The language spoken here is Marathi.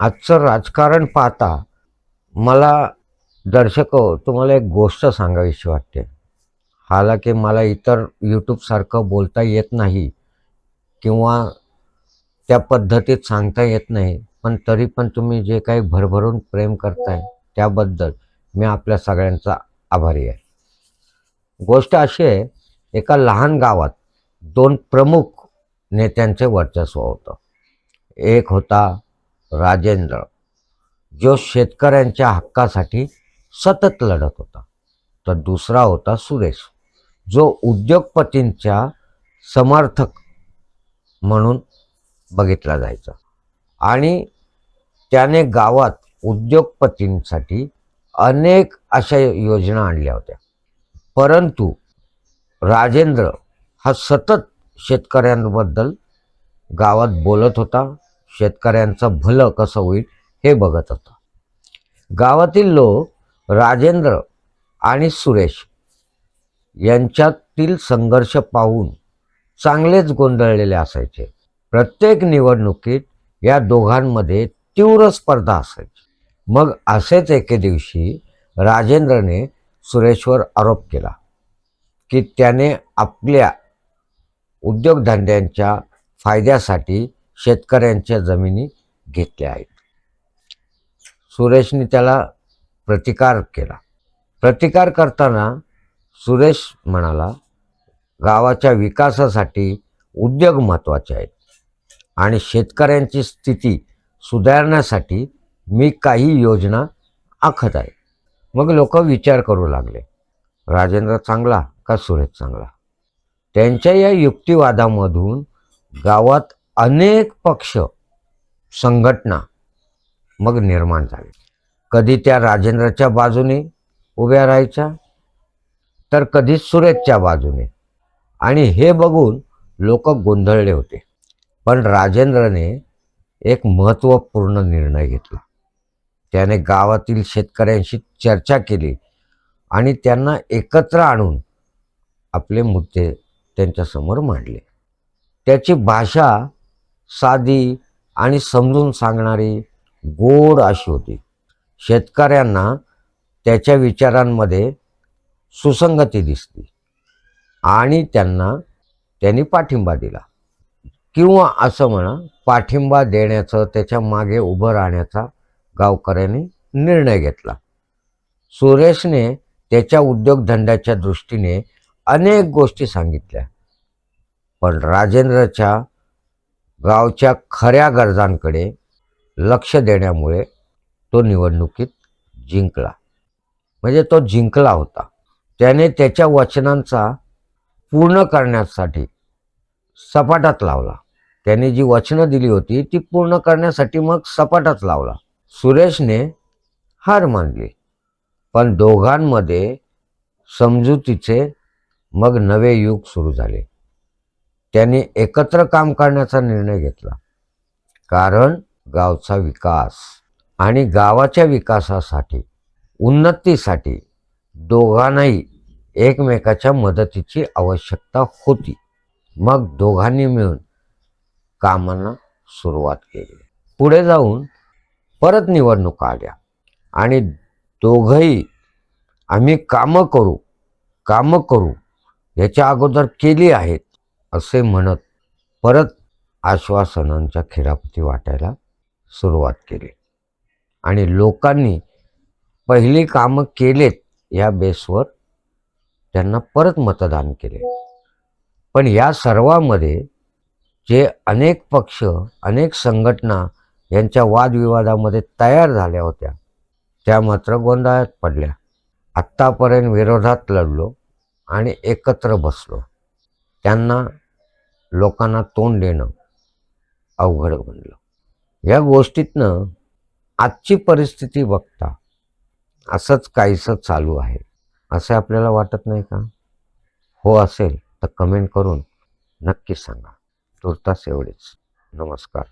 आजचं राजकारण पाहता मला दर्शक हो, तुम्हाला एक गोष्ट सांगावीशी वाटते. हालाकी मला इतर यूट्यूबसारखं बोलता येत नाही किंवा त्या पद्धतीत सांगता येत नाही पण तरी पण तुम्ही जे काही भरभरून प्रेम करताय त्याबद्दल मी आपल्या सगळ्यांचा आभारी आहे. गोष्ट अशी आहे एका लहान गावात दोन प्रमुख नेत्यांचे वर्चस्व होतं. एक होता राजेंद्र जो शेतकऱ्यांच्या हक्कासाठी सतत लढत होता. तर दुसरा होता सुरेश जो उद्योगपतींच्या समर्थक म्हणून बघितला जायचा. आणि त्याने गावात उद्योगपतींसाठी अनेक अशा योजना आणल्या होत्या. परंतु राजेंद्र हा सतत शेतकऱ्यांबद्दल गावात बोलत होता. शेतकऱ्यांचं भलं कसं होईल हे बघत होता. गावातील लोक राजेंद्र आणि सुरेश यांच्यातील संघर्ष पाहून चांगलेच गोंधळलेले असायचे. प्रत्येक निवडणुकीत या दोघांमध्ये तीव्र स्पर्धा असायची. मग असेच एके दिवशी राजेंद्रने सुरेशवर आरोप केला की त्याने आपल्या उद्योगधंद्यांच्या फायद्यासाठी शेतकऱ्यांच्या जमिनी घेतल्या आहेत. सुरेशने त्याला प्रतिकार केला. प्रतिकार करताना सुरेश म्हणाला गावाच्या विकासासाठी उद्योग महत्त्वाचे आहेत आणि शेतकऱ्यांची स्थिती सुधारण्यासाठी मी काही योजना आखत आहे. मग लोक विचार करू लागले राजेंद्र चांगला का सुरेश चांगला? त्यांच्या या युक्तिवादामधून गावात अनेक पक्ष संघटना मग निर्माण झाले. कधी त्या राजेंद्रच्या बाजूने उभ्या राहायच्या तर कधी सुरेशच्या बाजूने. आणि हे बघून लोक गोंधळले होते. पण राजेंद्रने एक महत्त्वपूर्ण निर्णय घेतला. त्याने गावातील शेतकऱ्यांशी चर्चा केली आणि त्यांना एकत्र आणून आपले मुद्दे त्यांच्यासमोर मांडले. त्याची भाषा साधी आणि समजून सांगणारी गोड अशी होती. शेतकऱ्यांना त्याच्या विचारांमध्ये सुसंगती दिसली आणि त्यांना त्यांनी पाठिंबा दिला. किंवा असं म्हणा पाठिंबा देण्याचं त्याच्यामागे उभं राहण्याचा गावकऱ्यांनी निर्णय घेतला. सुरेशने त्याच्या उद्योगधंद्याच्या दृष्टीने अनेक गोष्टी सांगितल्या. पण राजेंद्रच्या गावच्या खऱ्या गरजांकडे लक्ष देण्यामुळे तो निवडणुकीत जिंकला. म्हणजे तो जिंकला होता. त्याने त्याच्या वचनांचा पूर्ण करण्यासाठी सपाटात लावला. त्याने जी वचनं दिली होती ती पूर्ण करण्यासाठी मग सपाटात लावला. सुरेशने हार मानली. पण दोघांमध्ये समजुतीचे मग नवे युग सुरू झाले. त्यांनी एकत्र काम करण्याचा निर्णय घेतला. कारण गावचा विकास आणि गावाच्या विकासासाठी उन्नतीसाठी दोघांनाही एकमेकाच्या मदतीची आवश्यकता होती. मग दोघांनी मिळून कामांना सुरुवात केली. पुढे जाऊन परत निवडणुका आल्या आणि दोघंही आम्ही कामं करू कामं करू याच्या अगोदर केली आहेत. असे म्हणत परत आश्वासनांच्या खिरापती वाटायला सुरुवात केली. आणि लोकांनी पहिली कामं केलेत या बेसवर त्यांना परत मतदान केले. पण या सर्वामध्ये जे अनेक पक्ष अनेक संघटना यांच्या वादविवादामध्ये तयार झाल्या होत्या त्या मात्र गोंधळात पडल्या. आत्तापर्यंत विरोधात लढलो आणि एकत्र बसलो. त्यांना लोकांना तोंड देणं अवघड बनलं. या गोष्टीतनं आजची परिस्थिती बघता असंच काहीसं चालू आहे. असे आपल्याला वाटत नाही का? हो असेल तर कमेंट करून नक्की सांगा. तुर्तास एवढेच. नमस्कार.